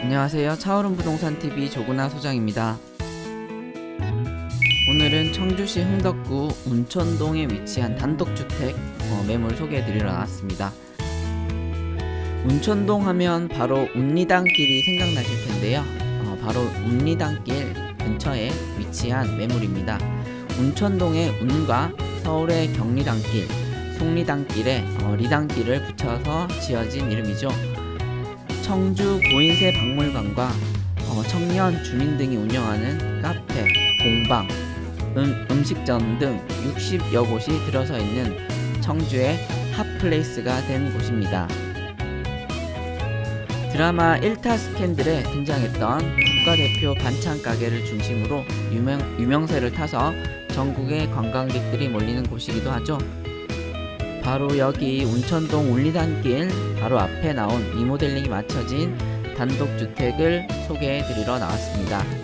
안녕하세요. 차오름 부동산 TV 조구나 소장입니다. 오늘은 청주시 흥덕구 운천동에 위치한 단독주택 어, 매물 소개해드리러 나왔습니다. 운천동 하면 바로 운리단길이 생각나실 텐데요. 어, 바로 운리단길 근처에 위치한 매물입니다. 운천동의 운과 서울의 경리단길, 속리단길에 어, 리단길을 붙여서 지어진 이름이죠. 청주 고인세 박물관과 어, 청년 주민 등이 운영하는 카페, 공방, 음, 음식점 등 60여 곳이 들어서 있는 청주의 핫플레이스가 된 곳입니다. 드라마 1타 스캔들에 등장했던 국가대표 반찬 가게를 중심으로 유명, 유명세를 타서 전국의 관광객들이 몰리는 곳이기도 하죠. 바로 여기 운천동 울리단길 바로 앞에 나온 리모델링이 맞춰진 단독주택을 소개해 드리러 나왔습니다.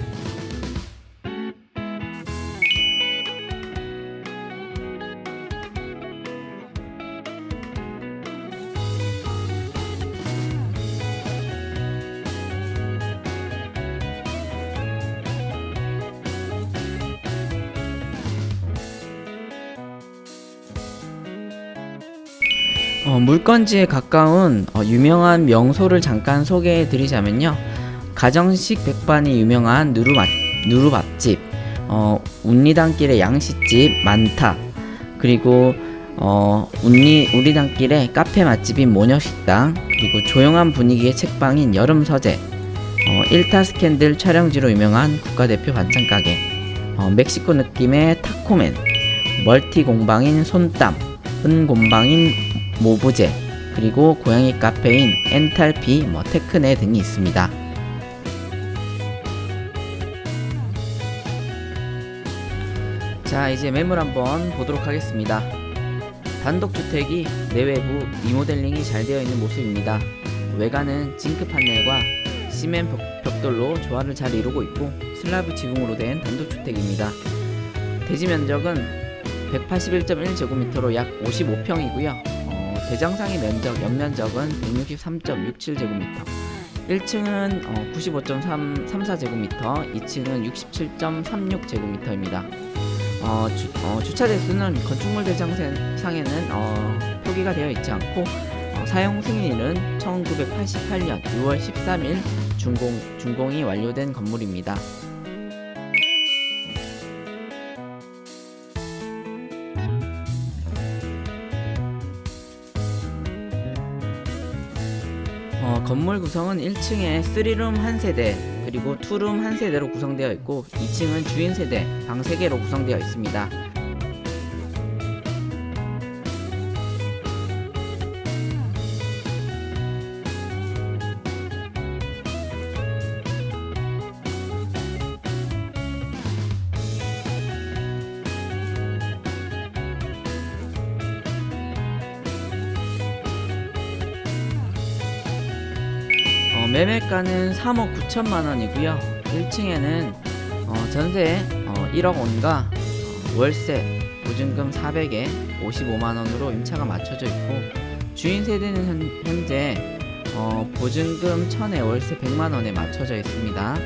어, 물건지에 가까운 어, 유명한 명소를 잠깐 소개해 드리자면요. 가정식 백반이 유명한 누루맛, 누루밥집, 어, 운리단길의 양식집 많다. 그리고 어, 운리, 우리단길의 카페 맛집인 모녀식당, 그리고 조용한 분위기의 책방인 여름서재, 어, 1타 스캔들 촬영지로 유명한 국가대표 반찬 가게, 어, 멕시코 느낌의 타코맨, 멀티 공방인 손땀, 은곤방인 모부제 그리고 고양이 카페인 엔탈피, 뭐 테크네 등이 있습니다. 자 이제 매물 한번 보도록 하겠습니다. 단독주택이 내외부 리모델링이 잘 되어 있는 모습입니다. 외관은 징크 판넬과 시멘 벽, 벽돌로 조화를 잘 이루고 있고 슬라브 지붕으로 된 단독주택입니다. 대지 면적은 181.1제곱미터로 약 55평이고요. 어, 대장상의 면적, 연면적은 163.67제곱미터. 1층은 어, 95.34제곱미터, 2층은 67.36제곱미터입니다. 어, 주, 어, 주차 대수는 건축물 대장상에는 어, 표기가 되어 있지 않고 어, 사용 승인일은 1988년 6월 13일 준공, 준공이 완료된 건물입니다. 건물 구성은 1층에 3룸 한 세대 그리고 2룸 한 세대로 구성되어 있고 2층은 주인 세대 방 3개로 구성되어 있습니다. 매매가는 3억 9천만 원이고요. 1층에는 어, 전세 어, 1억 원과 어, 월세 보증금 400에 55만 원으로 임차가 맞춰져 있고 주인 세대는 현, 현재 어, 보증금 1000에 월세 100만 원에 맞춰져 있습니다.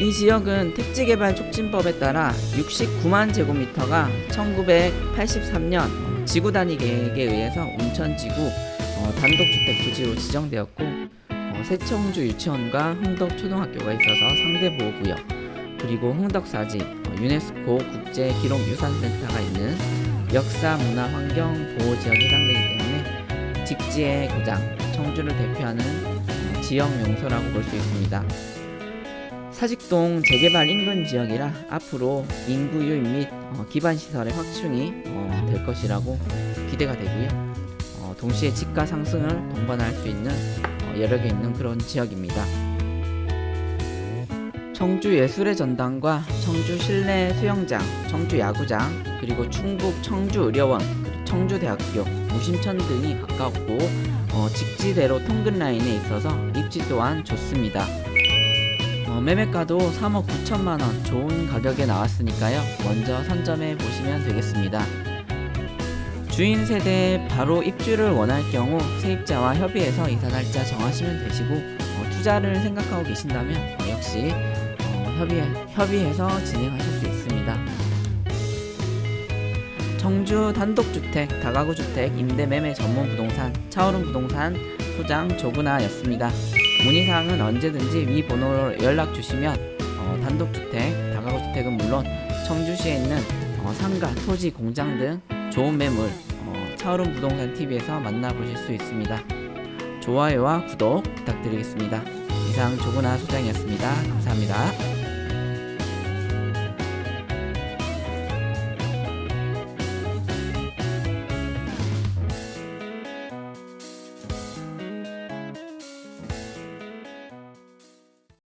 이 지역은 택지개발 촉진법에 따라 69만 제곱미터가 1983년 지구 단위 계획에 의해서 운천지구 어, 단독주택 부지로 지정되었고 어, 세청주 유치원과 흥덕 초등학교가 있어서 상대 보호구역 그리고 흥덕사지 어, 유네스코 국제 기록 유산센터가 있는 역사 문화 환경 보호 지역에 해당되기 때문에 직지의 고장 청주를 대표하는 어, 지역 명소라고 볼 수 있습니다. 사직동 재개발 인근 지역이라 앞으로 인구 유입 및 어, 기반 시설의 확충이 어, 될 것이라고 기대가 되고요. 어, 동시에 집가 상승을 동반할 수 있는 어, 여러 개 있는 그런 지역입니다. 청주 예술의 전당과 청주 실내 수영장, 청주 야구장, 그리고 충북 청주 의료원, 청주대학교, 무심천 등이 가깝고 어, 직지대로 통근 라인에 있어서 입지 또한 좋습니다. 어, 매매가도 3억 9천만 원 좋은 가격에 나왔으니까요. 먼저 선점해 보시면 되겠습니다. 주인 세대 바로 입주를 원할 경우 세입자와 협의해서 이사 날짜 정하시면 되시고 어, 투자를 생각하고 계신다면 어, 역시 어, 협의 협의해서 진행하실 수 있습니다. 청주 단독주택, 다가구 주택, 임대 매매 전문 부동산 차오름 부동산 소장 조구나였습니다. 문의사항은 언제든지 위 번호로 연락 주시면 어, 단독주택, 다가구주택은 물론 청주시에 있는 어, 상가, 토지, 공장 등 좋은 매물 어, 차오름 부동산 TV에서 만나보실 수 있습니다. 좋아요와 구독 부탁드리겠습니다. 이상 조구나 소장이었습니다. 감사합니다.